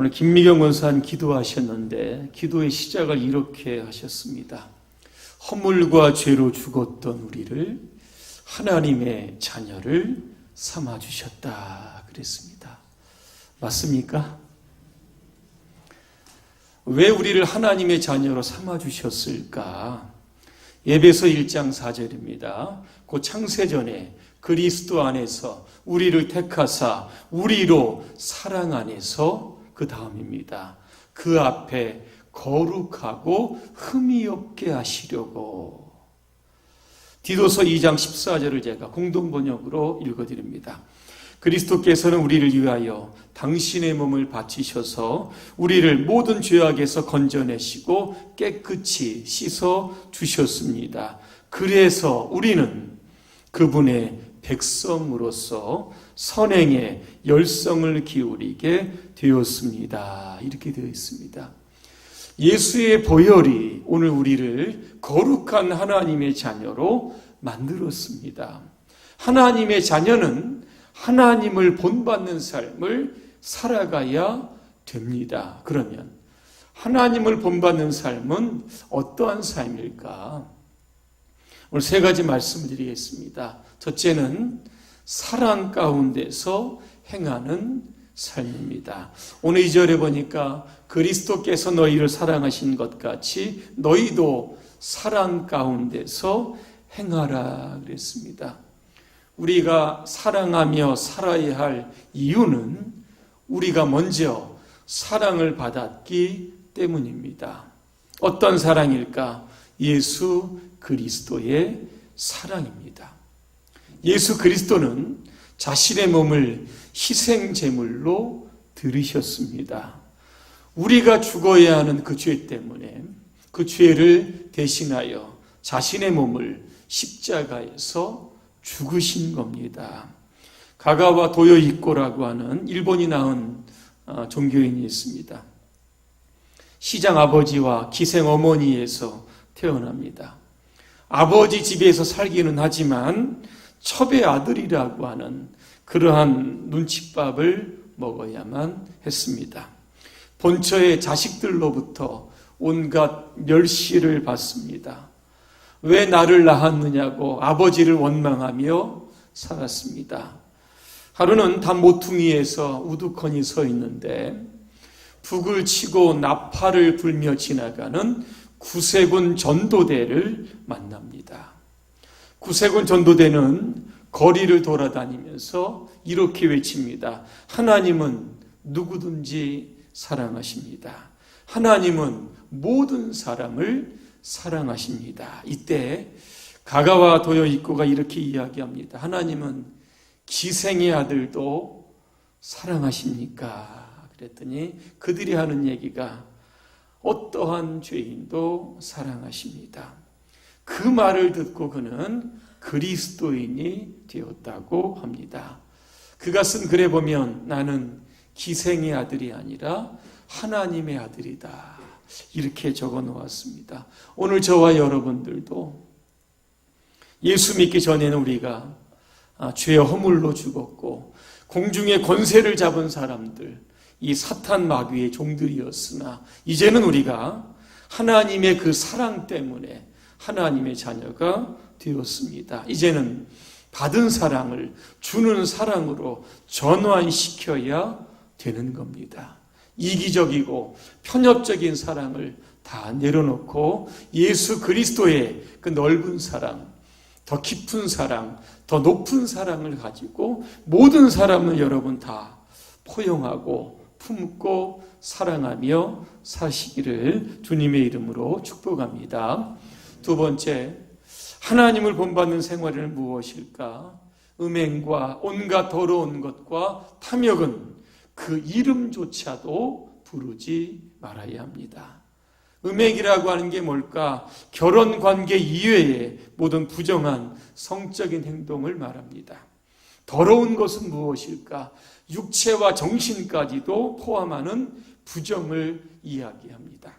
오늘 김미경 원사님 기도하셨는데 기도의 시작을 이렇게 하셨습니다. 허물과 죄로 죽었던 우리를 하나님의 자녀를 삼아 주셨다 그랬습니다. 맞습니까? 왜 우리를 하나님의 자녀로 삼아 주셨을까? 예배서 1장 4절입니다. 그 창세 전에 그리스도 안에서 우리를 택하사 우리로 사랑 안에서 그 다음입니다. 그 앞에 거룩하고 흠이 없게 하시려고. 디도서 2장 14절을 제가 공동 번역으로 읽어드립니다. 그리스도께서는 우리를 위하여 당신의 몸을 바치셔서 우리를 모든 죄악에서 건져내시고 깨끗이 씻어 주셨습니다. 그래서 우리는 그분의 백성으로서 선행에 열성을 기울이게 되었습니다. 이렇게 되어 있습니다. 예수의 보혈이 오늘 우리를 거룩한 하나님의 자녀로 만들었습니다. 하나님의 자녀는 하나님을 본받는 삶을 살아가야 됩니다. 그러면 하나님을 본받는 삶은 어떠한 삶일까? 오늘 세 가지 말씀을 드리겠습니다. 첫째는 사랑 가운데서 행하는 삶입니다. 오늘 이 절에 보니까 그리스도께서 너희를 사랑하신 것 같이 너희도 사랑 가운데서 행하라 그랬습니다. 우리가 사랑하며 살아야 할 이유는 우리가 먼저 사랑을 받았기 때문입니다. 어떤 사랑일까? 예수 그리스도의 사랑입니다. 예수 그리스도는 자신의 몸을 희생 제물로 들으셨습니다. 우리가 죽어야 하는 그 죄 때문에 그 죄를 대신하여 자신의 몸을 십자가에서 죽으신 겁니다. 가가와 도요이코라고 하는 일본이 낳은 어, 종교인이 있습니다. 시장 아버지와 기생 어머니에서 태어납니다. 아버지 집에서 살기는 하지만 첩의 아들이라고 하는 그러한 눈칫밥을 먹어야만 했습니다. 본처의 자식들로부터 온갖 멸시를 받습니다. 왜 나를 낳았느냐고 아버지를 원망하며 살았습니다. 하루는 담 모퉁이에서 우두커니 서 있는데 북을 치고 나팔을 불며 지나가는 구세군 전도대를 만납니다. 구세군 전도대는 거리를 돌아다니면서 이렇게 외칩니다. 하나님은 누구든지 사랑하십니다. 하나님은 모든 사람을 사랑하십니다. 이때 가가와 도요 이코가 이렇게 이야기합니다. 하나님은 기생의 아들도 사랑하십니까? 그랬더니 그들이 하는 얘기가 어떠한 죄인도 사랑하십니다. 그 말을 듣고 그는 그리스도인이 되었다고 합니다. 그가 쓴 글에 보면 나는 기생의 아들이 아니라 하나님의 아들이다. 이렇게 적어 놓았습니다. 오늘 저와 여러분들도 예수 믿기 전에는 우리가 아, 죄의 허물로 죽었고 공중의 권세를 잡은 사람들, 이 사탄 마귀의 종들이었으나 이제는 우리가 하나님의 그 사랑 때문에 하나님의 자녀가 되었습니다. 이제는 받은 사랑을 주는 사랑으로 전환시켜야 되는 겁니다. 이기적이고 편협적인 사랑을 다 내려놓고 예수 그리스도의 그 넓은 사랑, 더 깊은 사랑, 더 높은 사랑을 가지고 모든 사람을 여러분 다 포용하고 품고 사랑하며 사시기를 주님의 이름으로 축복합니다. 두 번째, 하나님을 본받는 생활은 무엇일까? 음행과 온갖 더러운 것과 탐욕은 그 이름조차도 부르지 말아야 합니다. 음행이라고 하는 게 뭘까? 결혼 관계 이외의 모든 부정한 성적인 행동을 말합니다. 더러운 것은 무엇일까? 육체와 정신까지도 포함하는 부정을 이야기합니다.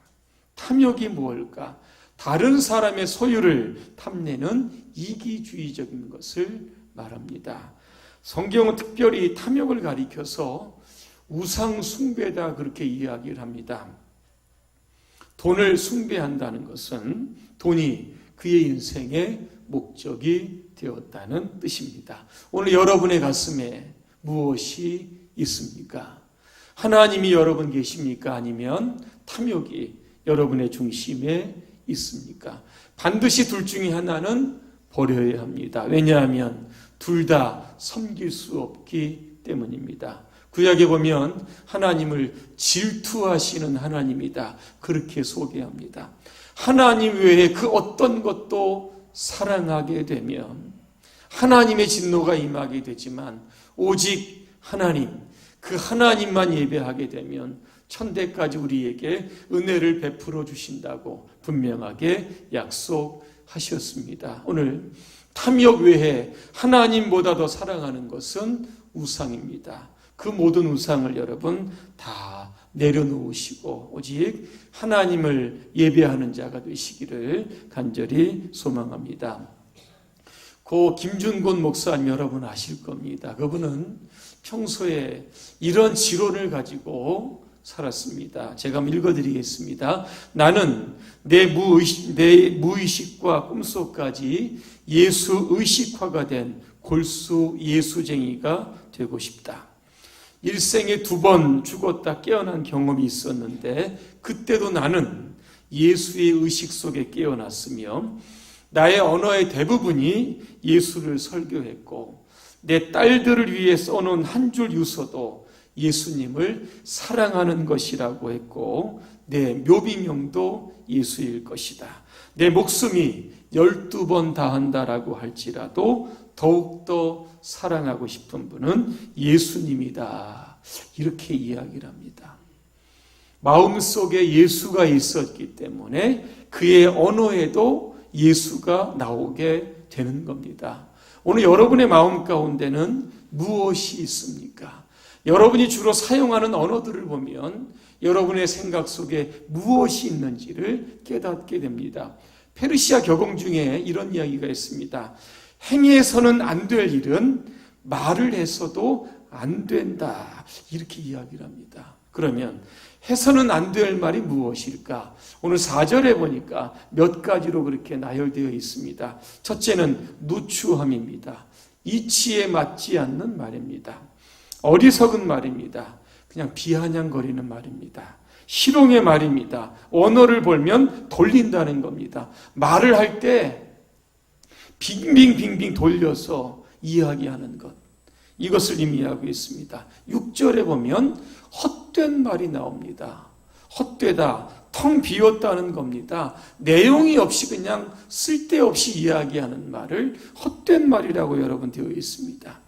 탐욕이 무엇일까? 다른 사람의 소유를 탐내는 이기주의적인 것을 말합니다. 성경은 특별히 탐욕을 가리켜서 우상 숭배다 그렇게 이야기를 합니다. 돈을 숭배한다는 것은 돈이 그의 인생의 목적이 되었다는 뜻입니다. 오늘 여러분의 가슴에 무엇이 있습니까? 하나님이 여러분 계십니까? 아니면 탐욕이 여러분의 중심에 있습니까? 반드시 둘 중에 하나는 버려야 합니다. 왜냐하면 둘 다 섬길 수 없기 때문입니다. 구약에 보면 하나님을 질투하시는 하나님이다. 그렇게 소개합니다. 하나님 외에 그 어떤 것도 사랑하게 되면 하나님의 진노가 임하게 되지만 오직 하나님, 그 하나님만 예배하게 되면 천대까지 우리에게 은혜를 베풀어 주신다고 분명하게 약속하셨습니다. 오늘 탐욕 외에 하나님보다 더 사랑하는 것은 우상입니다. 그 모든 우상을 여러분 다 내려놓으시고 오직 하나님을 예배하는 자가 되시기를 간절히 소망합니다. 고 김준곤 목사님 여러분 아실 겁니다. 그분은 평소에 이런 지론을 가지고 살았습니다. 제가 읽어드리겠습니다. 나는 내 무의식, 내 무의식과 꿈속까지 예수 의식화가 된 골수 예수쟁이가 되고 싶다. 일생에 두 번 죽었다 깨어난 경험이 있었는데 그때도 나는 예수의 의식 속에 깨어났으며 나의 언어의 대부분이 예수를 설교했고 내 딸들을 위해 써놓은 한 줄 유서도 예수님을 사랑하는 것이라고 했고 내 묘비명도 예수일 것이다. 내 목숨이 열두 번 다한다라고 할지라도 더욱더 사랑하고 싶은 분은 예수님이다. 이렇게 이야기를 합니다. 마음속에 예수가 있었기 때문에 그의 언어에도 예수가 나오게 되는 겁니다. 오늘 여러분의 마음 가운데는 무엇이 있습니까? 여러분이 주로 사용하는 언어들을 보면 여러분의 생각 속에 무엇이 있는지를 깨닫게 됩니다. 페르시아 격언 중에 이런 이야기가 있습니다. 행위에서는 안 될 일은 말을 해서도 안 된다. 이렇게 이야기를 합니다. 그러면 해서는 안 될 말이 무엇일까? 오늘 4절에 보니까 몇 가지로 그렇게 나열되어 있습니다. 첫째는 누추함입니다. 이치에 맞지 않는 말입니다. 어리석은 말입니다. 그냥 비아냥거리는 말입니다. 실용의 말입니다. 언어를 볼면 돌린다는 겁니다. 말을 할 때 빙빙빙빙 돌려서 이야기하는 것. 이것을 의미하고 있습니다. 6절에 보면 헛된 말이 나옵니다. 헛되다, 텅 비웠다는 겁니다. 내용이 없이 그냥 쓸데없이 이야기하는 말을 헛된 말이라고 여러분 되어 있습니다.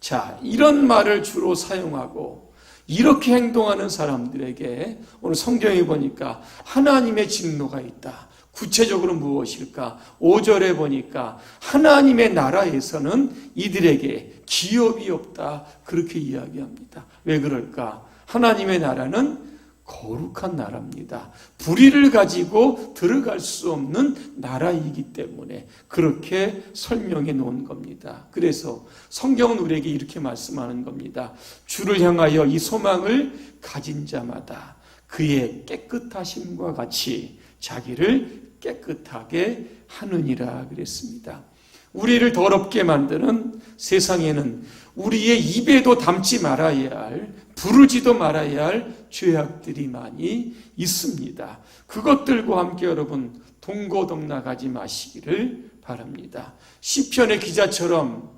자, 이런 말을 주로 사용하고 이렇게 행동하는 사람들에게 오늘 성경에 보니까 하나님의 진노가 있다. 구체적으로 무엇일까? 5절에 보니까 하나님의 나라에서는 이들에게 기업이 없다. 그렇게 이야기합니다. 왜 그럴까? 하나님의 나라는 거룩한 나라입니다. 불의를 가지고 들어갈 수 없는 나라이기 때문에 그렇게 설명해 놓은 겁니다. 그래서 성경은 우리에게 이렇게 말씀하는 겁니다. 주를 향하여 이 소망을 가진 자마다 그의 깨끗하심과 같이 자기를 깨끗하게 하느니라 그랬습니다. 우리를 더럽게 만드는 세상에는 우리의 입에도 담지 말아야 할 부르지도 말아야 할 죄악들이 많이 있습니다. 그것들과 함께 여러분 동고동락하지 마시기를 바랍니다. 시편의 기자처럼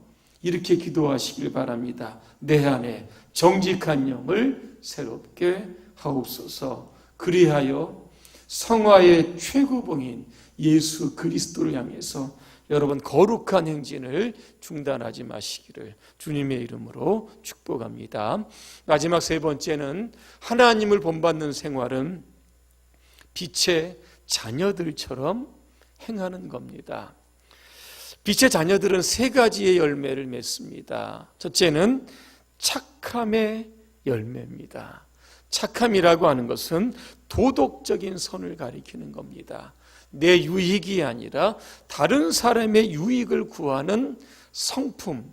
이렇게 기도하시길 바랍니다. 내 안에 정직한 영을 새롭게 하옵소서. 그리하여 성화의 최고봉인 예수 그리스도를 향해서 여러분 거룩한 행진을 중단하지 마시기를 주님의 이름으로 축복합니다. 마지막 세 번째는 하나님을 본받는 생활은 빛의 자녀들처럼 행하는 겁니다. 빛의 자녀들은 세 가지의 열매를 맺습니다. 첫째는 착함의 열매입니다. 착함이라고 하는 것은 도덕적인 선을 가리키는 겁니다. 내 유익이 아니라 다른 사람의 유익을 구하는 성품.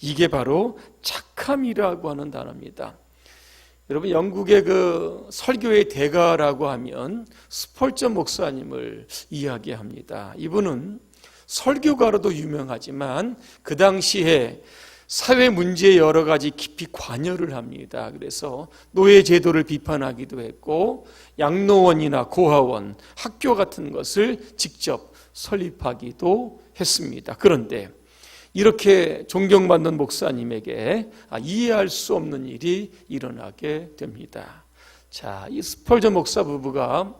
이게 바로 착함이라고 하는 단어입니다. 여러분 영국의 그 설교의 대가라고 하면 스펄전 목사님을 이야기합니다. 이분은 설교가로도 유명하지만 그 당시에 사회 문제에 여러 가지 깊이 관여를 합니다. 그래서 노예 제도를 비판하기도 했고 양로원이나 고아원, 학교 같은 것을 직접 설립하기도 했습니다. 그런데 이렇게 존경받는 목사님에게 아, 이해할 수 없는 일이 일어나게 됩니다. 자, 이 스펄전 목사 부부가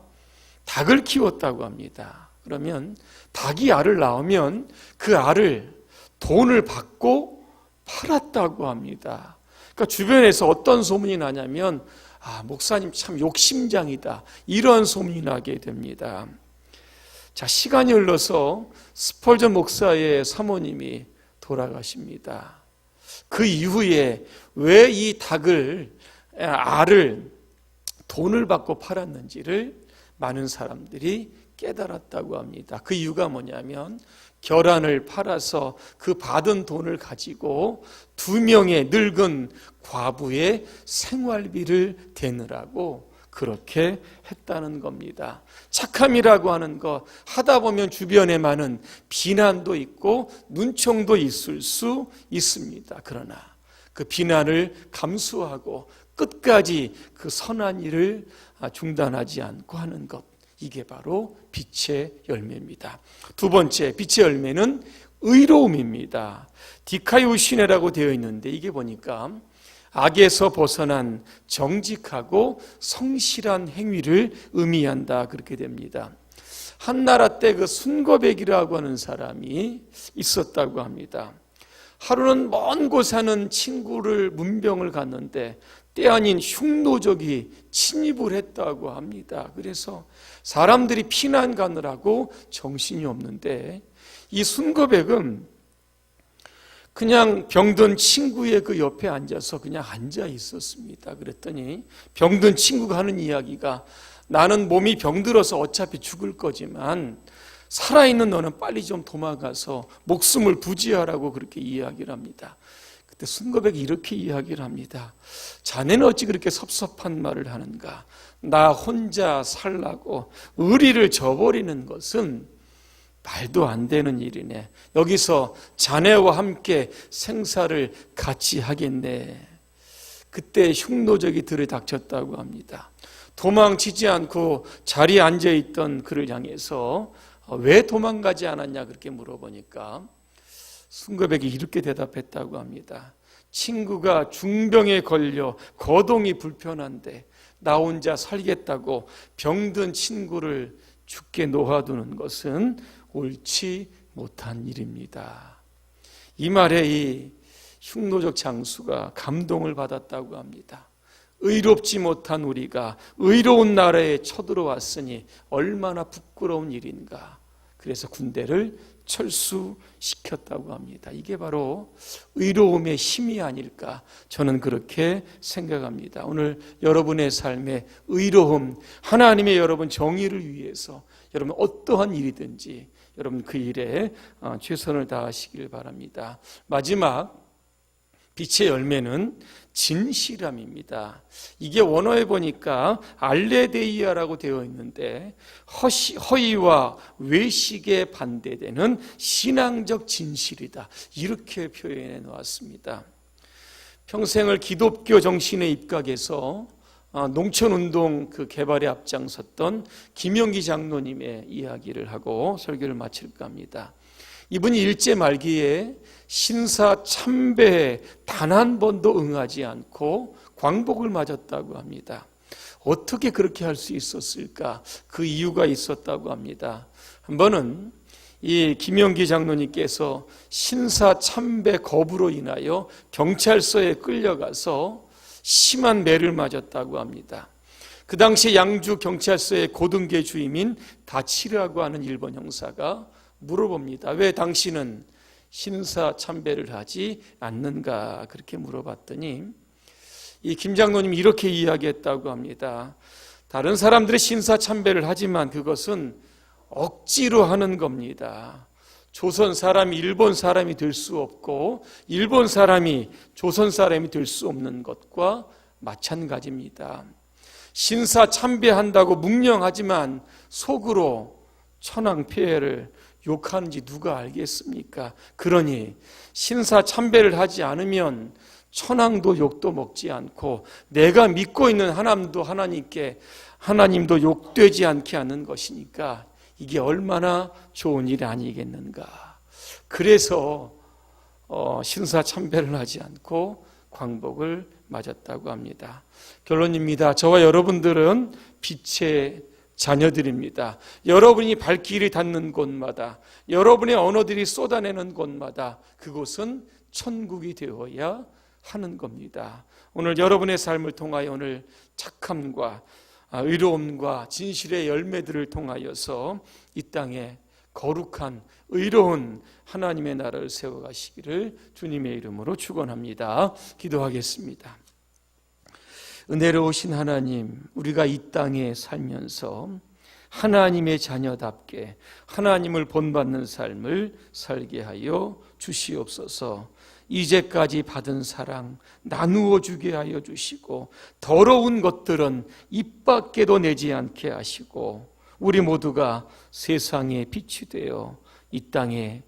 닭을 키웠다고 합니다. 그러면 닭이 알을 낳으면 그 알을 돈을 받고 팔았다고 합니다. 그러니까 주변에서 어떤 소문이 나냐면 아, 목사님 참 욕심장이다. 이런 소문이 나게 됩니다. 자, 시간이 흘러서 스펄전 목사의 사모님이 돌아가십니다. 그 이후에 왜 이 닭을, 알을 돈을 받고 팔았는지를 많은 사람들이 깨달았다고 합니다. 그 이유가 뭐냐면 결안을 팔아서 그 받은 돈을 가지고 두 명의 늙은 과부의 생활비를 대느라고 그렇게 했다는 겁니다. 착함이라고 하는 거 하다 보면 주변에 많은 비난도 있고 눈총도 있을 수 있습니다. 그러나 그 비난을 감수하고 끝까지 그 선한 일을 중단하지 않고 하는 것. 이게 바로 빛의 열매입니다. 두 번째, 빛의 열매는 의로움입니다. 디카이오시네라고 되어 있는데 이게 보니까 악에서 벗어난 정직하고 성실한 행위를 의미한다 그렇게 됩니다. 한나라 때 그 순거백이라고 하는 사람이 있었다고 합니다. 하루는 먼 곳 사는 친구를 문병을 갔는데 때 아닌 흉노적이 침입을 했다고 합니다. 그래서 사람들이 피난 가느라고 정신이 없는데 이 순거백은 그냥 병든 친구의 그 옆에 앉아서 그냥 앉아 있었습니다. 그랬더니 병든 친구가 하는 이야기가 나는 몸이 병들어서 어차피 죽을 거지만 살아있는 너는 빨리 좀 도망가서 목숨을 부지하라고 그렇게 이야기를 합니다. 그때 순거백이 이렇게 이야기를 합니다. 자네는 어찌 그렇게 섭섭한 말을 하는가? 나 혼자 살라고 의리를 저버리는 것은 말도 안 되는 일이네. 여기서 자네와 함께 생사를 같이 하겠네. 그때 흉노적이 들을 닥쳤다고 합니다. 도망치지 않고 자리에 앉아 있던 그를 향해서 왜 도망가지 않았냐 그렇게 물어보니까 순거백이 이렇게 대답했다고 합니다. 친구가 중병에 걸려 거동이 불편한데 나 혼자 살겠다고 병든 친구를 죽게 놓아두는 것은 옳지 못한 일입니다. 이 말에 이 흉노적 장수가 감동을 받았다고 합니다. 의롭지 못한 우리가 의로운 나라에 쳐들어왔으니 얼마나 부끄러운 일인가. 그래서 군대를 철수시켰다고 합니다. 이게 바로 의로움의 힘이 아닐까 저는 그렇게 생각합니다. 오늘 여러분의 삶의 의로움, 하나님의 여러분 정의를 위해서 여러분 어떠한 일이든지 여러분 그 일에 어, 최선을 다하시길 바랍니다. 마지막 빛의 열매는 진실함입니다. 이게 원어에 보니까 알레데이아라고 되어 있는데 허시, 허위와 외식에 반대되는 신앙적 진실이다. 이렇게 표현해 놓았습니다. 평생을 기독교 정신에 입각해서 어, 농촌운동 그 개발에 앞장섰던 김영기 장로님의 이야기를 하고 설교를 마칠까 합니다. 이분이 일제 말기에 신사 참배에 단 한 번도 응하지 않고 광복을 맞았다고 합니다. 어떻게 그렇게 할 수 있었을까? 그 이유가 있었다고 합니다. 한 번은 이 김영기 장로님께서 신사 참배 거부로 인하여 경찰서에 끌려가서 심한 매를 맞았다고 합니다. 그 당시 양주 경찰서의 고등계 주임인 다치르라고 하는 일본 형사가 물어봅니다. 왜 당신은 신사 참배를 하지 않는가? 그렇게 물어봤더니 이 김장로님이 이렇게 이야기했다고 합니다. 다른 사람들의 신사 참배를 하지만 그것은 억지로 하는 겁니다. 조선 사람이 일본 사람이 될 수 없고 일본 사람이 조선 사람이 될 수 없는 것과 마찬가지입니다. 신사 참배한다고 묵념하지만 속으로 천황 폐해를 욕하는지 누가 알겠습니까? 그러니 신사 참배를 하지 않으면 천황도 욕도 먹지 않고 내가 믿고 있는 하나님도 하나님께 하나님도 욕되지 않게 하는 것이니까 이게 얼마나 좋은 일이 아니겠는가. 그래서 어, 신사 참배를 하지 않고 광복을 맞았다고 합니다. 결론입니다. 저와 여러분들은 빛의 자녀들입니다. 여러분이 발길이 닿는 곳마다, 여러분의 언어들이 쏟아내는 곳마다 그곳은 천국이 되어야 하는 겁니다. 오늘 여러분의 삶을 통하여 오늘 착함과 아, 의로움과 진실의 열매들을 통하여서 이 땅에 거룩한 의로운 하나님의 나라를 세워 가시기를 주님의 이름으로 축원합니다. 기도하겠습니다. 은혜로우신 하나님, 우리가 이 땅에 살면서 하나님의 자녀답게 하나님을 본받는 삶을 살게 하여 주시옵소서. 이제까지 받은 사랑 나누어 주게 하여 주시고 더러운 것들은 입 밖에도 내지 않게 하시고 우리 모두가 세상의 빛이 되어 이 땅에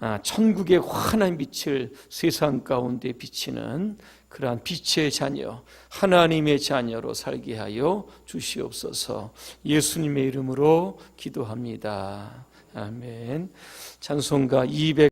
아, 천국의 환한 빛을 세상 가운데 비치는 그러한 빛의 자녀, 하나님의 자녀로 살게 하여 주시옵소서. 예수님의 이름으로 기도합니다. 아멘. 찬송가 200